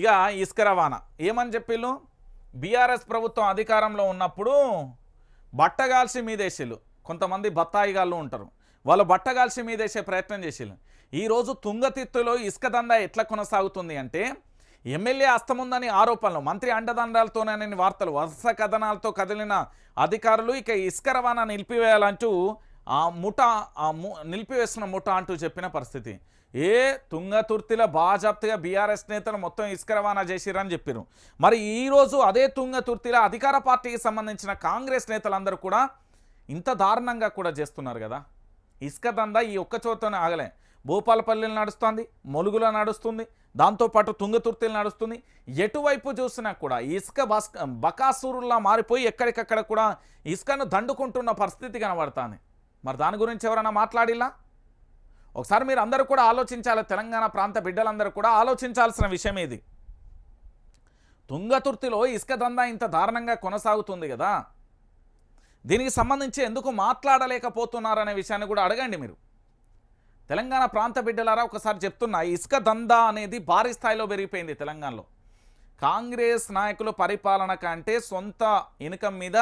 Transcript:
ఇక ఇసుక రవాణా. ఏమని చెప్పిళ్ళు? బీఆర్ఎస్ ప్రభుత్వం అధికారంలో ఉన్నప్పుడు బట్టగాల్సి మీదేసిళ్ళు కొంతమంది బత్తాయిగాళ్ళు ఉంటారు. వాళ్ళు బట్టగాల్సి మీదేసే ప్రయత్నం చేసిళ్ళు. ఈరోజు తుంగతిత్తులో ఇసుక దందా ఎట్లా కొనసాగుతుంది అంటే ఎమ్మెల్యే అస్తముందని ఆరోపణలు మంత్రి అండదండాలతోనే వార్తలు వరుస కథనాలతో కదిలిన అధికారులు ఇక ఇసుక రవాణా నిలిపివేయాలంటూ ఆ ముఠ ఆ ము నిలిపివేస్తున్న ముఠ అంటూ చెప్పిన పరిస్థితి. ఏ తుంగతుర్తిలో బాజాప్తిగా బీఆర్ఎస్ నేతలు మొత్తం ఇసుక రవాణా చేసిరని చెప్పారు మరి ఈరోజు అదే తుంగతుర్తిలో అధికార పార్టీకి సంబంధించిన కాంగ్రెస్ నేతలందరూ కూడా ఇంత దారుణంగా కూడా చేస్తున్నారు కదా. ఇసుక దందా ఈ ఒక్క చోటనే ఆగలే. భూపాలపల్లిలో నడుస్తుంది మొలుగులో నడుస్తుంది దాంతోపాటు తుంగతుర్తిలు నడుస్తుంది. ఎటువైపు చూసినా కూడా ఇసుక బస్ బకాసూరులా మారిపోయి ఎక్కడికక్కడ కూడా ఇసుకను దండుకుంటున్న పరిస్థితి కనబడుతుంది. మరి దాని గురించి ఎవరైనా మాట్లాడిలా? ఒకసారి మీరు అందరూ కూడా ఆలోచించాలి తెలంగాణ ప్రాంత బిడ్డలందరూ కూడా ఆలోచించాల్సిన విషయం ఇది. తుంగతుర్తిలో ఇసుక దందా ఇంత దారుణంగా కొనసాగుతుంది కదా? దీనికి సంబంధించి ఎందుకు మాట్లాడలేకపోతున్నారనే విషయాన్ని కూడా అడగండి మీరు. తెలంగాణ ప్రాంత బిడ్డలారా ఒకసారి చెప్తున్నా ఇసుక దందా అనేది భారీ స్థాయిలో పెరిగిపోయింది తెలంగాణలో. కాంగ్రెస్ నాయకుల పరిపాలన కంటే సొంత ఇన్కమ్ మీద